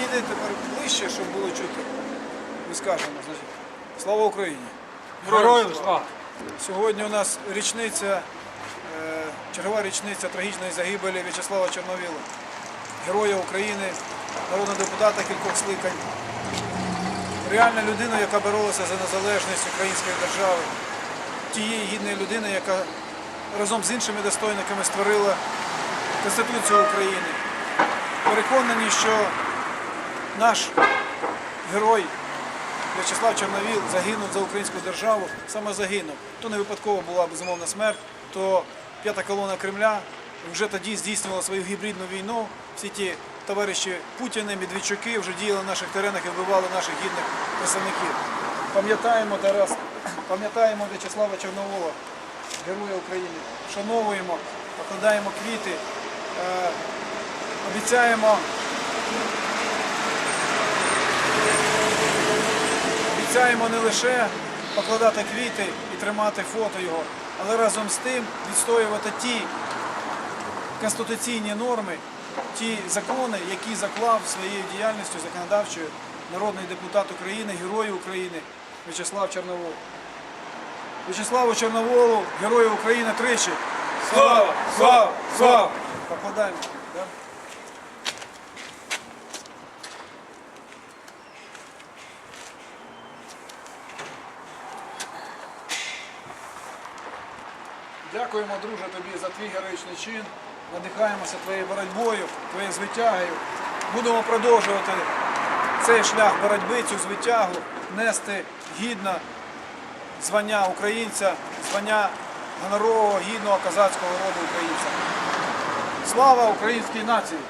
підійди тепер ближче, щоб було чути. Ми скажемо, значить. Слава Україні! Героям слава! Сьогодні у нас річниця, е, чергова річниця трагічної загибелі В'ячеслава Чорновіла, героя України, народного депутата кількох скликань. Реальна людина, яка боролася за незалежність української держави, тієї гідної людини, яка разом з іншими достойниками створила Конституцію України. Переконані, що наш герой В'ячеслав Чорновіл загинув за українську державу, саме загинув. То не випадково була безумовна смерть, то п'ята колона Кремля вже тоді здійснювала свою гібридну війну. Всі ті товариші Путіни, Медведчуки вже діяли на наших теренах і вбивали наших гідних представників. Пам'ятаємо Тарас, пам'ятаємо В'ячеслава Чорновола, героя України, вшановуємо, покладаємо квіти, е, обіцяємо Обіцяємо не лише покладати квіти і тримати фото його, але разом з тим відстоювати ті конституційні норми, ті закони, які заклав своєю діяльністю законодавчою народний депутат України, герой України В'ячеслав Чорновол. В'ячеславу Чорноволу, герою України тричі. Слава! Слава! Слава! Покладаємо. Да? Дякуємо, друже, тобі за твій героїчний чин. Надихаємося твоєю боротьбою, твоєю звитягою. Будемо продовжувати цей шлях боротьби, цю звитягу, нести гідно звання українця, звання гонорового, гідного козацького роду українця. Слава українській нації!